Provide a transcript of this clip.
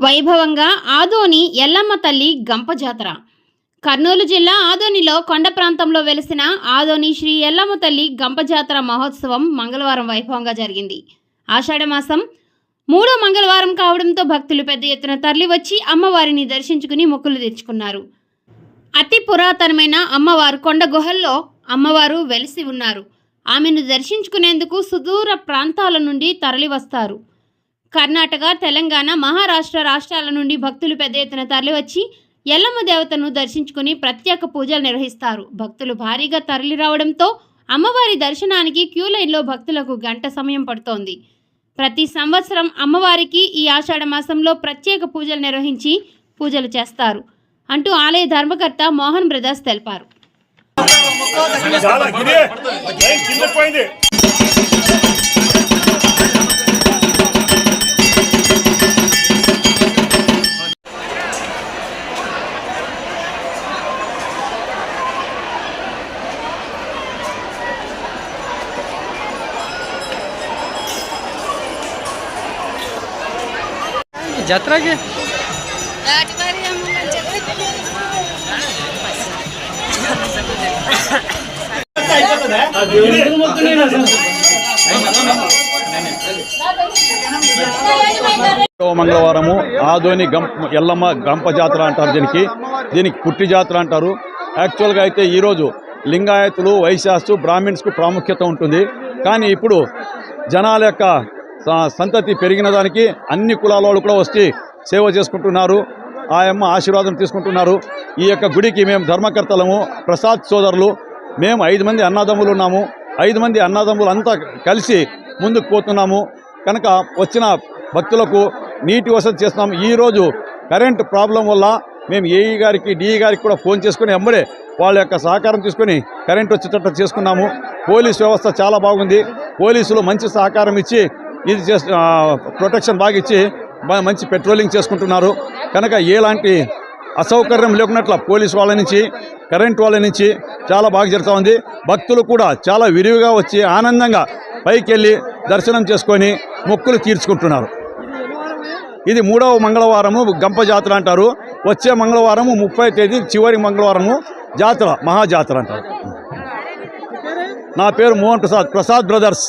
వైభవంగా ఆదోని ఎల్లమ్మ తల్లి గంప జాతర. కర్నూలు జిల్లా ఆదోనిలో కొండ ప్రాంతంలో వెలిసిన ఆదోని శ్రీ ఎల్లమ్మ తల్లి గంప జాతర మహోత్సవం మంగళవారం వైభవంగా జరిగింది. ఆషాఢమాసం మూడో మంగళవారం కావడంతో భక్తులు పెద్ద ఎత్తున తరలివచ్చి అమ్మవారిని దర్శించుకుని మొక్కులు తెచ్చుకున్నారు. అతి పురాతనమైన అమ్మవారు కొండ గుహల్లో అమ్మవారు వెలిసి ఉన్నారు. ఆమెను దర్శించుకునేందుకు సుదూర ప్రాంతాల నుండి తరలివస్తారు. కర్ణాటక తెలంగాణ మహారాష్ట్ర రాష్ట్రాల నుండి భక్తులు పెద్ద ఎత్తున తరలివచ్చి ఎల్లమ్మ దేవతను దర్శించుకుని ప్రత్యేక పూజలు నిర్వహిస్తారు. భక్తులు భారీగా తరలి రావడంతో అమ్మవారి దర్శనానికి క్యూ లైన్లో భక్తులకు గంట సమయం పడుతోంది. ప్రతి సంవత్సరం అమ్మవారికి ఈ ఆషాఢ మాసంలో ప్రత్యేక పూజలు నిర్వహించి పూజలు చేస్తారు. అంటూ ఆలయ ధర్మకర్త మోహన్ బ్రదర్స్ తెలిపారు. ಜಾತ್ರೆಗೆ మంగళవారము ఆదోని గం ఎల్లమ్మ గంప జాతర అంటారు దీనికి. దీనికి పుట్టి జాతర అంటారు. యాక్చువల్గా అయితే ఈరోజు లింగాయతులు వైశాస్తు బ్రాహ్మిన్స్కు ప్రాముఖ్యత ఉంటుంది. కానీ ఇప్పుడు జనాల యొక్క సంతతి పెరిగిన దానికి అన్ని కులాల వాళ్ళు కూడా వచ్చి సేవ చేసుకుంటున్నారు. ఆ ఆశీర్వాదం తీసుకుంటున్నారు. ఈ యొక్క గుడికి మేము ధర్మకర్తలము ప్రసాద్ సోదరులు మేము ఐదు మంది అన్నదమ్ములు ఉన్నాము. ఐదు మంది అన్నదమ్ములు అంతా కలిసి ముందుకు పోతున్నాము. కనుక వచ్చిన భక్తులకు నీటి వసతి చేస్తున్నాము. ఈరోజు కరెంట్ ప్రాబ్లం వల్ల మేము ఏఈ గారికి డిఈ గారికి కూడా ఫోన్ చేసుకుని అమ్మడే వాళ్ళ యొక్క సహకారం తీసుకొని కరెంట్ వచ్చేటట్టు చేసుకున్నాము. పోలీస్ వ్యవస్థ చాలా బాగుంది. పోలీసులు మంచి సహకారం ఇచ్చి ఇది చేస్ ప్రొటెక్షన్ బాగా ఇచ్చి మంచి పెట్రోలింగ్ చేసుకుంటున్నారు. కనుక ఎలాంటి అసౌకర్యం లేకున్నట్ల పోలీస్ వాళ్ళ నుంచి కరెంట్ వాళ్ళ నుంచి చాలా బాగా జరుగుతూ ఉంది. భక్తులు కూడా చాలా విరివిగా వచ్చి ఆనందంగా పైకి వెళ్ళి దర్శనం చేసుకొని మొక్కులు తీర్చుకుంటున్నారు. ఇది మూడవ మంగళవారము గంప జాతర అంటారు. వచ్చే మంగళవారము ముప్పై తేదీ చివరి మంగళవారము జాతర మహాజాతర అంటారు. నా పేరు మోహన్ ప్రసాద్ ప్రసాద్ బ్రదర్స్.